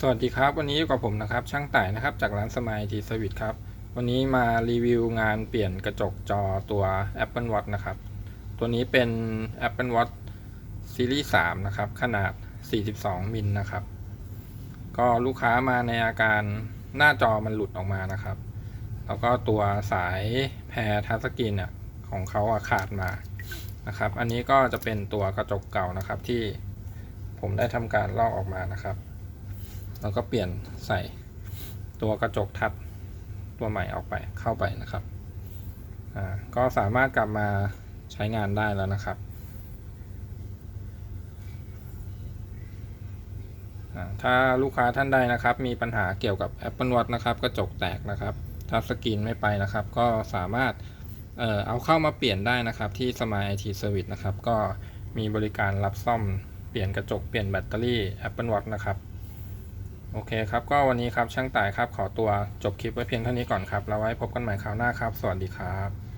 สวัสดีครับ วันนี้อยู่กับผมนะครับ ช่างต่ายนะครับ จากร้านสมายทีสวิตครับ วันนี้มารีวิวงานเปลี่ยนกระจกจอตัว Apple Watch นะครับ ตัวนี้เป็น Apple Watch ซีรีส์3นะครับ ขนาด 42 มิลนะครับ ก็ลูกค้ามาในอาการหน้าจอมันหลุดออกมานะครับ แล้วก็ตัวสายแพรทัชสกรีนเนี่ยของเขาอะขาดมานะครับ อันนี้ก็จะเป็นตัวกระจกเก่านะครับที่ผมได้ทำการลอกออกมานะครับ แล้วก็เปลี่ยนใส่ตัวกระจกทัดตัวใหม่ออกไปเข้าไปนะครับอ่าก็สามารถกลับมาใช้งานได้แล้วนะครับถ้าลูกค้าท่านใดนะครับ มีปัญหาเกี่ยวกับ Apple Watch นะครับกระจกแตกนะครับทัชสกรีนไม่ไปนะครับ ก็สามารถเออเอาเข้ามาเปลี่ยนได้นะครับ ที่ Smart IT Service นะครับ ก็มีบริการรับซ่อมเปลี่ยนกระจกเปลี่ยนแบตเตอรี่ Apple Watch นะครับ โอเคครับ ก็วันนี้ครับช่างต่ายครับขอตัวจบคลิปไว้เพียงเท่านี้ก่อนครับแล้วไว้พบกันใหม่คราวหน้าครับ สวัสดีครับ